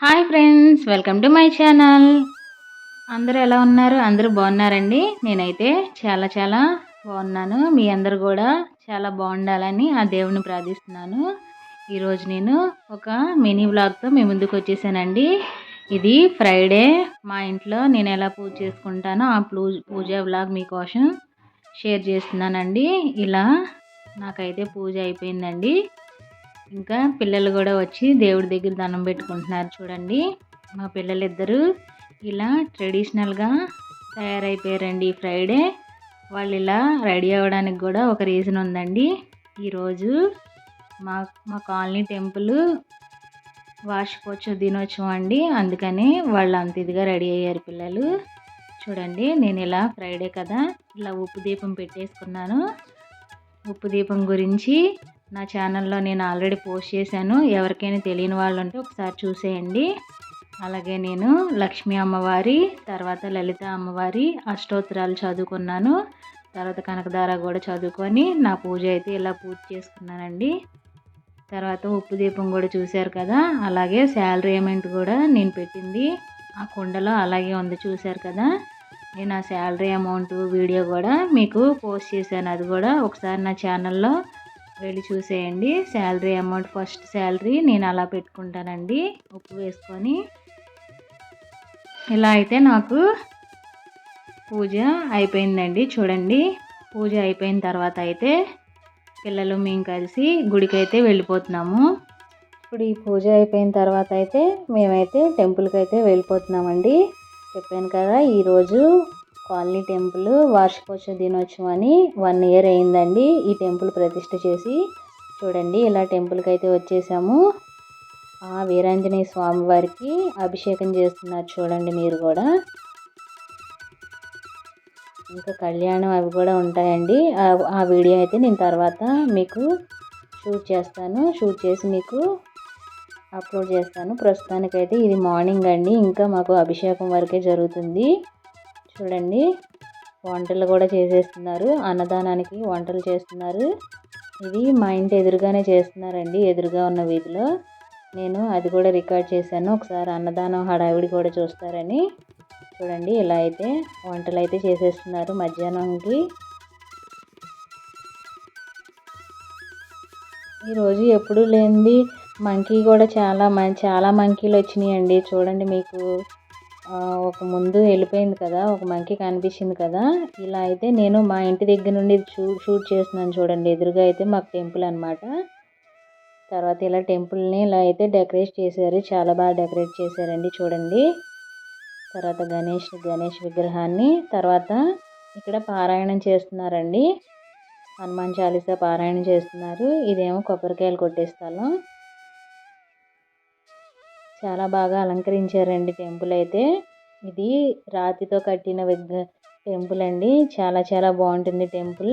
Hi friends welcome to my channel. అందరూ ఎలా ఉన్నారు? అందరూ బాగున్నారండి? నేనైతే చాలా చాలా బాగున్నాను. మీ అందరు కూడా చాలా బాగుండాలని ఆ దేవుని ప్రార్థిస్తున్నాను. ఈరోజు నేను ఒక మినీ వ్లాగ్తో మీ ముందుకు వచ్చేసానండి. ఇది ఫ్రైడే. మా ఇంట్లో నేను ఎలా పూజ చేసుకుంటానో ఆ పూజ పూజ వ్లాగ్ మీకోసం షేర్ చేస్తున్నానండి. ఇలా నాకైతే పూజ అయిపోయిందండి. ఇంకా పిల్లలు కూడా వచ్చి దేవుడి దగ్గర దండం పెట్టుకుంటున్నారు చూడండి. మా పిల్లలిద్దరూ ఇలా ట్రెడిషనల్గా తయారైపోయారండి ఫ్రైడే. వాళ్ళు ఇలా రెడీ అవ్వడానికి కూడా ఒక రీజన్ ఉందండి. ఈరోజు మా మా కాలనీ టెంపుల్ వార్షికోత్సవ దినోత్సవం అండి. అందుకని వాళ్ళు అంత ఇదిగా రెడీ అయ్యారు పిల్లలు. చూడండి నేను ఇలా ఫ్రైడే కదా ఇలా ఉప్పు దీపం పెట్టేసుకున్నాను. ఉప్పు దీపం గురించి నా ఛానల్లో నేను ఆల్రెడీ పోస్ట్ చేశాను. ఎవరికైనా తెలియని వాళ్ళు ఉంటే ఒకసారి చూసేయండి. అలాగే నేను లక్ష్మీ అమ్మవారి తర్వాత లలిత అమ్మవారి అష్టోత్తరాలు చదువుకున్నాను. తర్వాత కనకదార కూడా చదువుకొని నా పూజ అయితే ఇలా పూజ చేసుకున్నానండి. తర్వాత ఉప్పు దీపం కూడా చూశారు కదా. అలాగే శాలరీ అమౌంట్ కూడా నేను పెట్టింది. ఆ కుండలో అలాగే ఉంది చూశారు కదా. నేను ఆ శాలరీ అమౌంట్ వీడియో కూడా మీకు పోస్ట్ చేశాను. అది కూడా ఒకసారి నా ఛానల్లో వెళ్ళి చూసేయండి. శాలరీ అమౌంట్ ఫస్ట్ శాలరీ నేను అలా పెట్టుకుంటానండి. ఉప్పు వేసుకొని. ఇలా అయితే నాకు పూజ అయిపోయిందండి. చూడండి. పూజ అయిపోయిన తర్వాత అయితే పిల్లలు మేము కలిసి గుడికి అయితే వెళ్ళిపోతున్నాము. ఇప్పుడు ఈ పూజ అయిపోయిన తర్వాత అయితే మేమైతే టెంపుల్కి అయితే వెళ్ళిపోతున్నామండి. చెప్పాను కదా ఈరోజు కాలనీ టెంపుల్ వార్షికోత్సవ దినోత్సవం అని వన్ ఇయర్ అయిందండి. ఈ టెంపుల్ ప్రతిష్ట చేసి చూడండి ఇలా టెంపుల్కి అయితే వచ్చేసాము. ఆ వీరాంజనేయ స్వామి వారికి అభిషేకం చేస్తున్నారు చూడండి మీరు కూడా. ఇంకా కళ్యాణం అవి కూడా ఉంటాయండి. ఆ వీడియో అయితే నేను తర్వాత మీకు షూట్ చేస్తాను. షూట్ చేసి మీకు అప్లోడ్ చేస్తాను. ప్రస్తుతానికైతే ఇది మార్నింగ్ అండి. ఇంకా మాకు అభిషేకం వరకే జరుగుతుంది. చూడండి. వంటలు కూడా చేసేస్తున్నారు. అన్నదానానికి వంటలు చేస్తున్నారు. ఇది మా ఇంటి ఎదురుగానే చేస్తున్నారండి ఎదురుగా ఉన్న వీధిలో. నేను అది కూడా రికార్డ్ చేశాను. ఒకసారి అన్నదానం హడావిడి కూడా చూస్తారని. చూడండి ఇలా అయితే వంటలు అయితే చేసేస్తున్నారు మధ్యాహ్నంకి. ఈరోజు ఎప్పుడు లేనిది? మంకీ కూడా చాలా చాలా మంకీలు వచ్చినాయండి. చూడండి మీకు. ఒక ముందు వెళ్ళిపోయింది కదా ఒక మంకీ కనిపించింది కదా. ఇలా అయితే నేను మా ఇంటి దగ్గర నుండి షూ షూట్ చేస్తున్నాను చూడండి. ఎదురుగా అయితే మాకు టెంపుల్ అనమాట తర్వాత ఇలా టెంపుల్ని ఇలా అయితే డెకరేట్ చేశారు. చాలా బాగా డెకరేట్ చేశారండి చూడండి. తర్వాత గణేష్ గణేష్ విగ్రహాన్ని. తర్వాత ఇక్కడ పారాయణం చేస్తున్నారండి. హనుమాన్ చాలీసా పారాయణం చేస్తున్నారు. ఇదేమో కొబ్బరికాయలు కొట్టే స్థలం. చాలా బాగా అలంకరించారండి టెంపుల్ అయితే. ఇది రాతితో కట్టిన విగ్ర టెంపుల్ అండి. చాలా చాలా బాగుంటుంది టెంపుల్.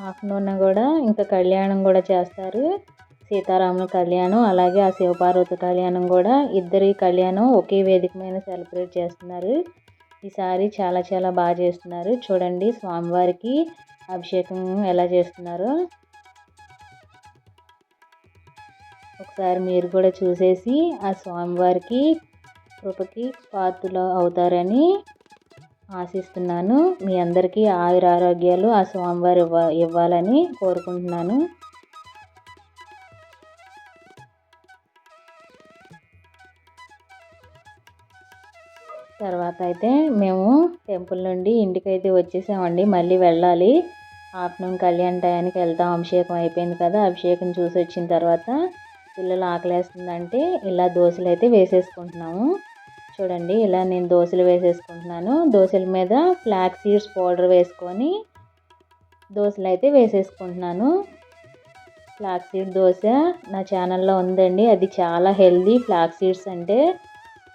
ఆఫ్టర్నూన్ కూడా ఇంకా కళ్యాణం కూడా చేస్తారు. సీతారాముల కళ్యాణం అలాగే ఆ శివపార్వతి కళ్యాణం కూడా. ఇద్దరి కళ్యాణం ఒకే వేదిక మీద సెలబ్రేట్ చేస్తున్నారు. ఈసారి చాలా చాలా బాగా చేస్తున్నారు. చూడండి స్వామివారికి అభిషేకం ఎలా చేస్తున్నారో. ఒకసారి మీరు కూడా చూసేసి ఆ స్వామివారికి కృపకి పాత్రలు అవుతారని ఆశిస్తున్నాను. మీ అందరికీ ఆయుర ఆరోగ్యాలు ఆ స్వామివారు ఇవ్వ ఇవ్వాలని కోరుకుంటున్నాను. తర్వాత అయితే మేము టెంపుల్ నుండి ఇంటికి అయితే వచ్చేసామండి. మళ్ళీ వెళ్ళాలి. ఆఫ్టర్నూన్ కళ్యాణ్ టయానికి వెళ్తాం. అభిషేకం అయిపోయింది కదా. అభిషేకం చూసి వచ్చిన తర్వాత పిల్లలు ఆకలేస్తుందంటే ఇలా దోశలు అయితే వేసేసుకుంటున్నాము. చూడండి ఇలా నేను దోశలు వేసేసుకుంటున్నాను. దోశల మీద ఫ్లాక్ సీడ్స్ పౌడర్ వేసుకొని దోశలు అయితే వేసేసుకుంటున్నాను. ఫ్లాక్ సీడ్ దోశ నా ఛానల్లో ఉందండి. అది చాలా హెల్దీ ఫ్లాక్ సీడ్స్ అంటే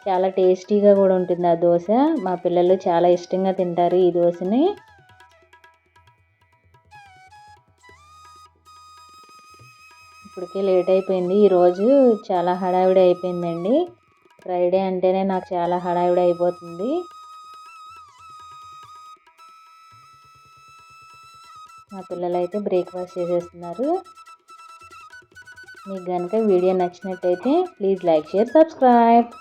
చాలా టేస్టీగా కూడా ఉంటుంది ఆ దోశ. మా పిల్లలు చాలా ఇష్టంగా తింటారు ఈ దోశని. ఇప్పటికే లేట్ అయిపోయింది. ఈరోజు చాలా హడావిడి అయిపోయిందండి. ఫ్రైడే అంటేనే నాకు చాలా హడావిడి అయిపోతుంది. మా పిల్లలు అయితే బ్రేక్ఫాస్ట్ చేసేస్తున్నారు. మీకు కనుక వీడియో నచ్చినట్టయితే ప్లీజ్ లైక్ షేర్ సబ్స్క్రైబ్.